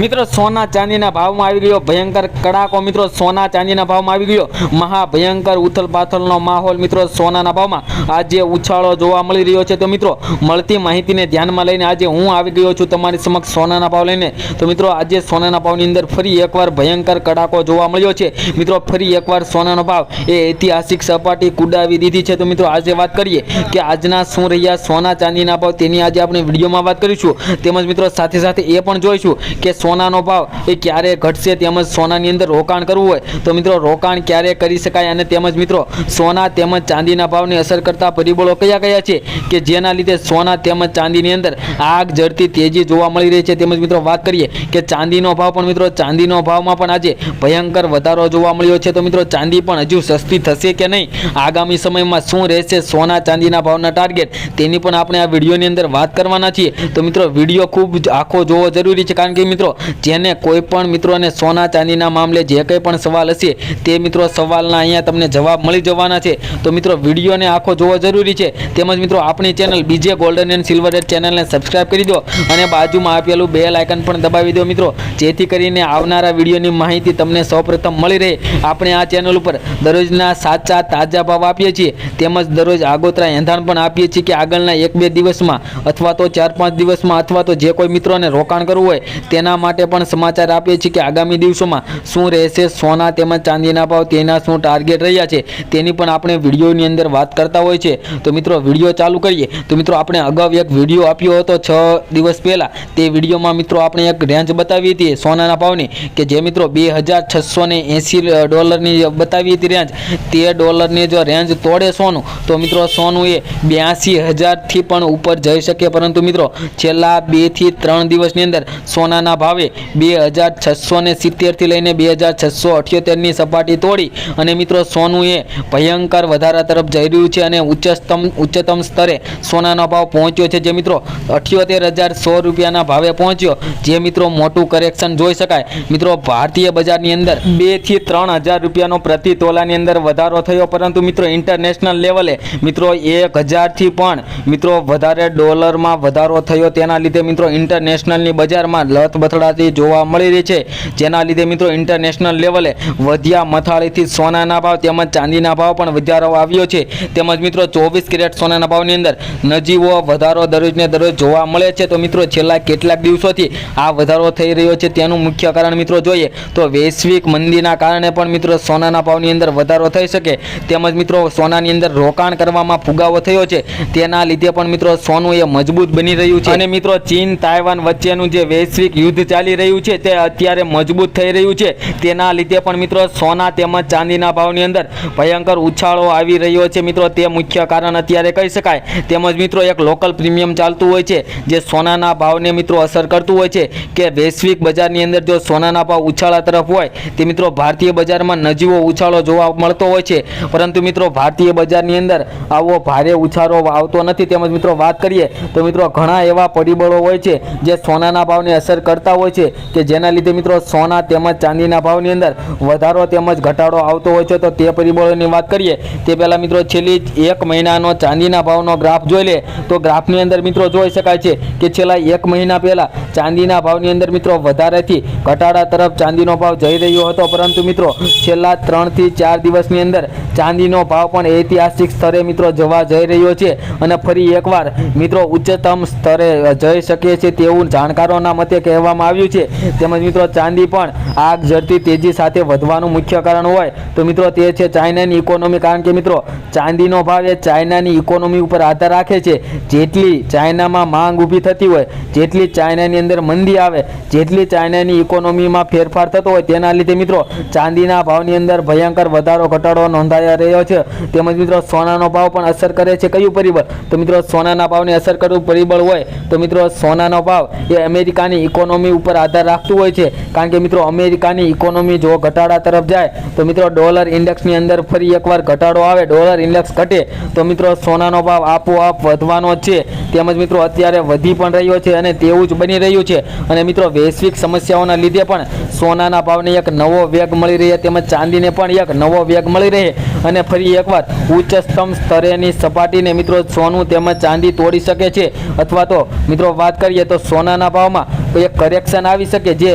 મિત્રો, સોના ચાંદીના ભાવમાં આવી ગયો ભયંકર કડાકો મિત્રો, સોના ચાંદીના ભાવમાં આવી ગયો. મહાભયંકર ઉથલ પાથલનો માહોલ મિત્રો સોનાના ભાવમાં. આજે ઉછાળો જોવા મળી રહ્યો છે તો મિત્રો, મળતી માહિતીને ધ્યાનમાં લઈને આજે હું આવી ગયો છું તમારી સમક્ષ સોનાના ભાવ લઈને. તો મિત્રો, આજે સોનાના ભાવની અંદર ફરી એકવાર ભયંકર કડાકો જોવા મળ્યો છે. મિત્રો, ફરી એકવાર સોનાનો ભાવ. એ ઐતિહાસિક સપાટી કુડાવી દીધી છે તો મિત્રો, આજે વાત કરીએ કે આજના શું રહ્યા સોના ચાંદીના ભાવ તેની આજે આપણે વિડીયોમાં વાત કરીશું. તેમજ મિત્રો, સાથે સાથે એ પણ જોઈશું કે સોનાનો ભાવ એ ક્યારે ઘટશે તેમજ સોનાની અંદર રોકાણ કરવું હોય તો મિત્રો રોકાણ ક્યારે કરી શકાય અને તેમજ મિત્રો સોના તેમજ ચાંદીના ભાવને અસર કરતા પરિબળો કયા કયા છે કે જેના લીધે સોના તેમજ ચાંદીની અંદર આગ જડતી તેજી જોવા મળી રહી છે? તેમજ મિત્રો વાત કરીએ કે ચાંદીનો ભાવ પણ મિત્રો ચાંદીનો ભાવમાં પણ આજે ભયંકર વધારો જોવા મળ્યો છે. તો મિત્રો ચાંદી પણ હજુ સસ્તી થશે કે નહીં? આગામી સમયમાં શું રહેશે સોના ચાંદીના ભાવના ટાર્ગેટ? તેની પણ આપણે આ વિડીયોની અંદર વાત કરવાના છીએ. તો મિત્રો વીડિયો ખૂબ આખો જોવો જરૂરી છે. કારણ કે મિત્રો જેને કોઈ પણ મિત્રોને સોના ચાંદીના મામલે જે કંઈ પણ સવાલ હશે, તે મિત્રો સવાલના અહીંયા તમને જવાબ મળી જવાના છે. તો મિત્રો, વિડીયોને આખો જોવો જરૂરી છે. તેમજ મિત્રો, આપણી channel BJ golden and silver ad ચેનલને સબસ્ક્રાઈબ કરી દો અને બાજુમાં આપેલું બે આઇકન પણ દબાવી દો મિત્રો. જેથી કરીને આવનારા વિડીયોની માહિતી તમને સૌપ્રથમ મળી રહે. આપણે આ ચેનલ ઉપર દરરોજના સાચા, તાજા ભાવ આપીએ છીએ. તેમજ દરરોજ આગોતરા એંધાણ પણ આપીએ છીએ કે આગળના એક બે દિવસમાં અથવા તો ચાર પાંચ દિવસમાં અથવા તો જે કોઈ મિત્રોને રોકાણ કરવું હોય, તેના માટે પણ સમાચાર આપીએ છીએ કે આગામી દિવસોમાં શું રહેશે સોના તેમજ ચાંદીના ભાવ તેના શું ટાર્ગેટ રહ્યા છે તેની પણ આપણે વિડીયોની અંદર વાત કરતા હોય છે. તો મિત્રો, વીડિયો ચાલુ કરીએ. તો મિત્રો, આપણે અગાઉ એક વીડિયો આપ્યો હતો છ દિવસ પહેલાં. તે વિડીયોમાં મિત્રો, આપણે એક રેન્જ બતાવી હતી સોનાના ભાવની કે જે મિત્રો બે હજાર છસો ને એંસી ડોલરની બતાવી હતી રેન્જ તે ડોલરની જો રેન્જ તોડે સોનું, તો મિત્રો, સોનું એ બ્યાસી હજારથી પણ ઉપર જઈ શકે. પરંતુ મિત્રો, છેલ્લા બેથી ત્રણ દિવસની અંદર સોનાના ભાવે બે હજાર છસો ને સિત્તેરથી લઈને બે હજાર છસો અઠ્યોતેરની સપાટી તોડી. અને મિત્રો સોનું એ ભયંકર વધારા તરફ જઈ રહ્યું છે અને ઉચ્ચતમ ઉચ્ચતમ સ્તરે સોનાનો ભાવ પહોંચ્યો છે. જે મિત્રો, અઠ્યોતેર હજાર સો રૂપિયાના ભાવે પહોંચ્યો. જે મિત્રો, મોટું કરેક્શન જોઈ શકાય. મિત્રો, ભારતીય બજારની અંદર બેથી ત્રણ હજાર રૂપિયાનો પ્રતિ તોલાની અંદર વધારો થયો. પરંતુ મિત્રો ઇન્ટરનેશનલ લેવલે મિત્રો, એક હજારથી પણ મિત્રો, વધારે ડોલરમાં વધારો થયો. તેના લીધે મિત્રો ઇન્ટરનેશનલની બજારમાં લત બથડાતી જોવા મળી રહી છે. જેના લીધે મિત્રો ઇન્ટરનેશનલ લેવલે વધ્યા. મથાળીથી સોનાના ભાવ તેમજ ચાંદીના ભાવ પણ વધારો આવ્યો છે. તેમજ મિત્રો ચોવીસ કેરેટ સોનાના ભાવની અંદર નજીવો વધારો દરરોજને દરરોજ જોવા મળે છે. તો મિત્રો છેલ્લા કેટલાક દિવસોથી આ વધારો થઈ રહ્યો છે. તેનું મુખ્ય કારણ મિત્રો જોઈએ તો વૈશ્વિક મંદીના કારણે પણ મિત્રો સોનાના ભાવની અંદર વધારો થઈ શકે. તેમજ મિત્રો સોનાની અંદર રોકાણ કરવામાં ફુગાવો થયો છે. તેના લીધે પણ મિત્રો સોનું એ મજબૂત બની રહ્યું છે. અને મિત્રો ચીન, તાઇવાન વચ્ચેનું જે વૈશ્વિક યુદ્ધ ચાલી રહ્યું છે તે અત્યારે મજબૂત થઈ રહ્યું છે. તેના લીધે પણ મિત્રો સોના તેમજ ચાંદીના ભાવની અંદર ભયંકર ઉછાળો આવી રહ્યો છે મિત્રો. તે મુખ્ય કારણ અત્યારે કહી શકાય. તેમજ મિત્રો એક લોકલ પ્રીમિયમ ચાલતું હોય છે, જે સોનાના ભાવને મિત્રો અસર કરતું હોય છે. કે વૈશ્વિક બજારની અંદર જો સોનાના ભાવ ઉછાળા તરફ હોય, તે મિત્રો ભારતીય બજારમાં નજીવો ઉછાળો જોવા મળતો હોય છે. પરંતુ મિત્રો ભારતીય બજારની અંદર આવો ભારે ઉછાળો આવતો નથી. તેમજ મિત્રો વાત કરીએ, તો મિત્રો ઘણા એવા પરિબળો હોય છે, જે સોનાના ભાવને અસર કરતા હોય છે કે જેના લીધે મિત્રો સોના તેમજ ચાંદીના ભાવની અંદર વધારો તેમજ ઘટાડો આવતો હોય છે, તો તે પરિબળોની વાત કરીએ, તે પહેલાં મિત્રો છેલ્લી એક મહિનાનો ચાંદીના ભાવનો ગ્રાફ જોઈ લે, તો ગ્રાફની અંદર મિત્રો જોઈ શકાય છે કે છેલ્લા એક મહિના પહેલાં ચાંદીના ભાવની અંદર મિત્રો વધારેથી ઘટાડા તરફ ચાંદીનો ભાવ જઈ રહ્યો હતો, પરંતુ મિત્રો છેલ્લા ત્રણથી ચાર દિવસની અંદર ચાંદીનો ભાવ પણ ઐતિહાસિક સ્તરે મિત્રો જવા જઈ રહ્યો છે અને ફરી એકવાર મિત્રો ઉચ્ચતમ સ્તરે જઈ શકે છે તેવું જાણકારોના મતે કહેવામાં આવ્યું છે. તેમજ મિત્રો, ચાંદી પણ આગ ઝરતી તેજી સાથે વધવાનું મુખ્ય કારણ હોય તો મિત્રો, તે છે ચાઇનાની ઇકોનોમી કારણ કે મિત્રો, ચાંદીનો ભાવ એ ચાઇનાની ઇકોનોમી ઉપર આધાર રાખે છે. જેટલી ચાઇનામાં માંગ ઊભી થતી હોય, જેટલી ચાઇનાની અંદર મંદી આવે, જેટલી ચાઇનાની ઇકોનોમીમાં ફેરફાર થતો હોય, તેના લીધે મિત્રો, ચાંદીના ભાવની અંદર ભયંકર વધારો, ઘટાડો નોંધાયા રહ્યો છે. તેમજ મિત્રો, સોનાનો ભાવ પણ અસર કરે છે. કયું પરિબળ? તો મિત્રો, સોનાના ભાવને અસર કરવું પરિબળ હોય તો મિત્રો, સોનાનો ભાવ એ અમેરિકાની ઇકોનોમી ઉપર આધાર રાખતું હોય છે. કારણ કે મિત્રો, અમેરિકાની ઇકોનોમી જો ઘટાડા તરફ જાય, તો મિત્રો ડોલર ઇન્ડેક્સની અંદર ફરી એકવાર ઘટાડો આવે. ડોલર ઇન્ડેક્સ ઘટે. તો મિત્રો, સોનાનો ભાવ આપોઆપ વધવાનો છે. તેમજ મિત્રો, અત્યારે વધી પણ રહ્યો છે અને તેવું જ બની રહ્યું છે. અને મિત્રો, વૈશ્વિક સમસ્યાઓના લીધે પણ સોનાના ભાવને એક નવો વેગ મળી રહે. તેમજ ચાંદીને પણ એક નવો વેગ મળી રહે. અને ફરી એકવાર ઉચ્ચતમ સ્તરેની સપાટીને મિત્રો સોનું તેમજ ચાંદી તોડી શકે છે. અથવા તો મિત્રો, વાત કરીએ તો સોનાના ભાવમાં એક કરેક્શન આવી શકે જે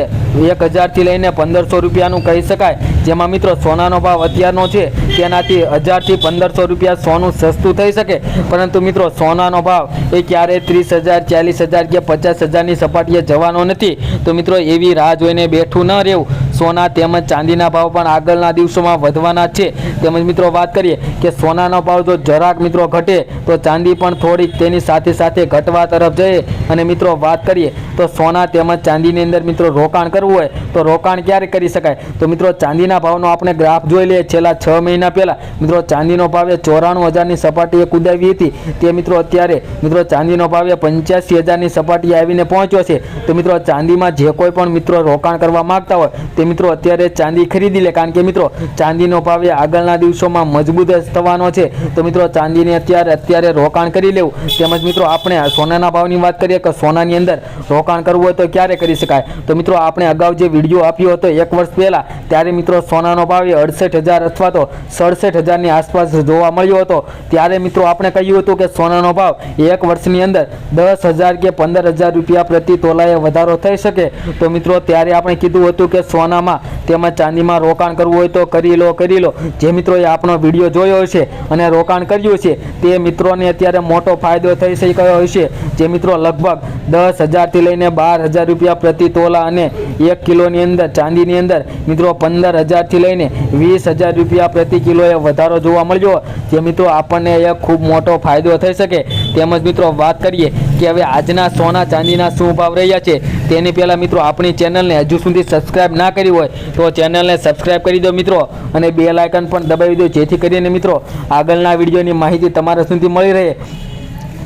એક હજારથી લઈને પંદરસો રૂપિયાનું કહી શકાય? જેમાં મિત્રો સોનાનો ભાવ અત્યારનો છે તેનાથી હજારથી પંદરસો રૂપિયા સોનું સસ્તું થઈ શકે. પરંતુ મિત્રો સોનાનો ભાવ એ ક્યારેય ત્રીસ હજાર, ચાલીસ હજાર કે પચાસ હજારની સપાટીએ જવાનો નથી. તો મિત્રો એવી રાહ જોઈને બેઠું ન રહેવું. સોના તેમજ ચાંદીના ભાવ પણ આગળના દિવસોમાં વધવાના છે. તેમજ મિત્રો વાત કરીએ કે સોનાનો ભાવ જો જરાક મિત્રો ઘટે, તો ચાંદી પણ થોડીક તેની સાથે સાથે ઘટવા તરફ જઈએ. અને મિત્રો વાત કરીએ તો સોના તેમજ ચાંદીની અંદર મિત્રો રોકાણ કરવું હોય, તો રોકાણ ક્યારે કરી શકાય? તો મિત્રો ચાંદીના ભાવનો આપણે ગ્રાફ જોઈ લઈએ. છેલ્લા છ મહિના પહેલા મિત્રો ચાંદીનો ભાવે ચોરાણું હજારની સપાટીએ કુદાવી હતી. તે મિત્રો અત્યારે મિત્રો ચાંદીનો ભાવે પંચ્યાસી હજારની સપાટીએ આવીને પહોંચ્યો છે. તો મિત્રો ચાંદીમાં જે કોઈ પણ મિત્રો રોકાણ કરવા માગતા હોય, તે મિત્રો અત્યારે ચાંદી ખરીદી લે. કારણ કે મિત્રો ચાંદીનો ભાવે આગળના દિવસોમાં મજબૂત થવાનો છે. તો મિત્રો ચાંદીને અત્યારે અત્યારે રોકાણ કરી લેવું. તેમજ મિત્રો આપણે સોનાના ભાવની વાત કરીએ કે સોનાની અંદર રોકાણ કરવું હોય તો ક્યારે કરી શકાય? તો મિત્રો આપણે અગાઉ જે વીડિયો આપ્યો હતો એક વર્ષ પહેલાં, ત્યારે મિત્રો સોનાનો ભાવ એ અડસઠ હજાર અથવા તો સડસઠ હજારની આસપાસ જોવા મળ્યો હતો. ત્યારે મિત્રો આપણે કહ્યું હતું કે સોનાનો ભાવ એક વર્ષની અંદર દસ હજાર કે પંદર હજાર રૂપિયા પ્રતિ તોલાએ વધારો થઈ શકે. તો મિત્રો ત્યારે આપણે કીધું હતું કે સોનામાં તેમજ ચાંદીમાં રોકાણ કરવું હોય તો કરી લો કરી લો. જે મિત્રોએ આપણો વીડિયો જોયો હશે અને રોકાણ કર્યું છે, તે મિત્રોને અત્યારે મોટો ફાયદો થઈ શક્યો હશે. જે મિત્રો લગભગ દસ હજારથી લઈને બાર હજાર રૂપિયા પ્રતિ તોલા અને એક કિલોની અંદર, ચાંદીની અંદર, મિત્રો પંદર હજારથી લઈને વીસ હજાર રૂપિયા પ્રતિ કિલોએ વધારો જોવા મળ્યો. જે મિત્રો આપણને એક ખૂબ મોટો ફાયદો થઈ શકે. તેમજ મિત્રો વાત કરીએ કે હવે આજના સોના ચાંદીના શું ભાવ રહ્યા છે, તેની પહેલાં મિત્રો આપણી ચેનલને હજુ સુધી સબસ્ક્રાઇબ ના કરી હોય તો ચેનલને સબસ્ક્રાઇબ કરી દો મિત્રો અને બે લાયકન પણ દબાવી દો, જેથી કરીને મિત્રો આગળના વિડીયોની માહિતી તમારા સુધી મળી રહે.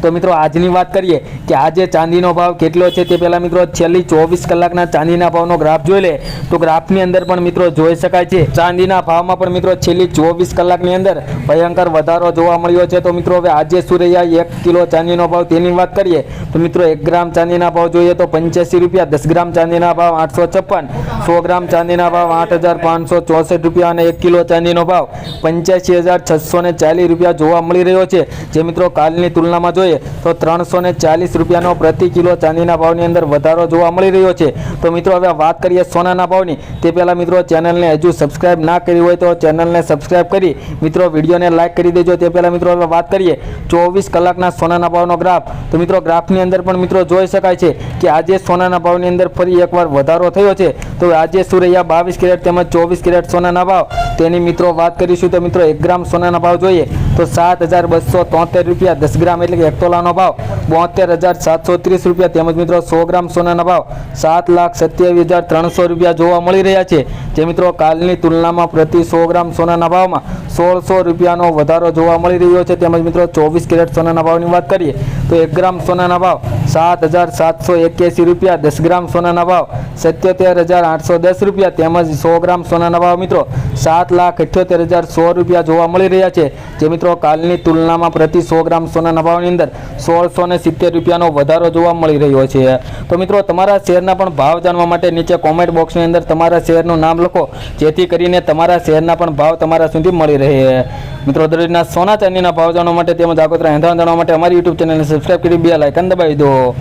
તો મિત્રો આજની વાત કરીએ કે આજે ચાંદીનો ભાવ કેટલો છે તે પહેલાં મિત્રો છેલ્લી ચોવીસ કલાકના ચાંદીના ભાવનો ગ્રાફ જોઈ લે. તો ગ્રાફની અંદર પણ મિત્રો જોઈ શકાય છે, ચાંદીના ભાવમાં પણ મિત્રો છેલ્લી ચોવીસ કલાકની અંદર ભયંકર વધારો જોવા મળ્યો છે. તો મિત્રો હવે આજે શું રહ્યા એક કિલો ચાંદીનો ભાવ તેની વાત કરીએ, તો મિત્રો એક ગ્રામ ચાંદીના ભાવ જોઈએ તો પંચ્યાસી રૂપિયા, દસ ગ્રામ ચાંદીના ભાવ આઠસો છપ્પન સો ગ્રામ ચાંદીના ભાવ આઠ હજાર પાંચસો ચોસઠ રૂપિયા અને એક કિલો ચાંદીનો ભાવ પંચ્યાસી હજાર છસો ચાલીસ રૂપિયા જોવા મળી રહ્યો છે. જે મિત્રો કાલની તુલનામાં જોઈએ તો ત્રણસો ને ચાલીસ રૂપિયાનો પ્રતિ કિલો ચાંદીના ભાવની અંદર વધારો જોવા મળી રહ્યો છે. તો મિત્રો હવે વાત કરીએ સોનાના ભાવની. તે પહેલાં મિત્રો ચેનલને હજુ સબસ્ક્રાઇબ ના કરી હોય તો ચેનલને સબસ્ક્રાઇબ કરી મિત્રો વિડીયોને લાઇક કરી દેજો. તે પહેલાં મિત્રો હવે વાત કરીએ ચોવીસ કલાકના સોનાના ભાવનો ગ્રાફ. તો મિત્રો ગ્રાફની અંદર પણ મિત્રો જોઈ શકાય છે કે આજે સોનાના ભાવની અંદર ફરી એકવાર વધારો થયો છે. તો આજે સુરૈયા બાવીસ કેરેટ તેમજ ચોવીસ કેરેટ સોનાના ભાવ. તેની મિત્રો વાત કરીશું તો મિત્રો એક ગ્રામ સોનાના ભાવ જોઈએ તો સાત હજાર બસો તોતેર રૂપિયા દસ ગ્રામ એટલે કે એક તોલાનો ભાવ. બોતેર હજાર સાતસો ત્રીસ રૂપિયા. તેમજ મિત્રો સો ગ્રામ સોનાના ભાવ સાત લાખ સત્યાવીસ હજાર ત્રણસો રૂપિયા જોવા મળી રહ્યા છે. જે મિત્રો કાલની તુલનામાં પ્રતિ સો ગ્રામ સોનાના ભાવમાં સોળસો રૂપિયાનો વધારો જોવા મળી રહ્યો છે. તેમજ મિત્રો ચોવીસ કેરેટ સોનાના ભાવની વાત કરીએ તો એક ગ્રામ સોનાના ભાવ સાત હજાર સાતસો એક્યાસી રૂપિયા. દસ ગ્રામ સોનાના ભાવ સત્યોતેર હજાર આઠસો દસ રૂપિયા. તેમજ સો ગ્રામ સોનાના ભાવ મિત્રો સાત લાખ અઠ્યોતેર હજાર સો રૂપિયા જોવા મળી રહ્યા છે. જે મિત્રો કાલની તુલનામાં પ્રતિ સો ગ્રામ સોનાના ભાવની અંદર સોળસો ને સિત્તેર રૂપિયાનો વધારો જોવા મળી રહ્યો છે. તો મિત્રો, તમારા શેરના પણ ભાવ જાણવા માટે નીચે કોમેન્ટ બોક્સની અંદર તમારા શેરનું નામ લખો. જેથી કરીને તમારા શેરના પણ ભાવ તમારા સુધી મળી રહે. મિત્રો દરરોજના સોના ચાંદીના ભાવ જાણવા માટે તેમજ આગોતરા હેંધાણ જાણવા માટે અમારી યુટ્યુબ ચેનલને સબસ્ક્રાઈબ કરી, બે લાઇકન દબાવી દો.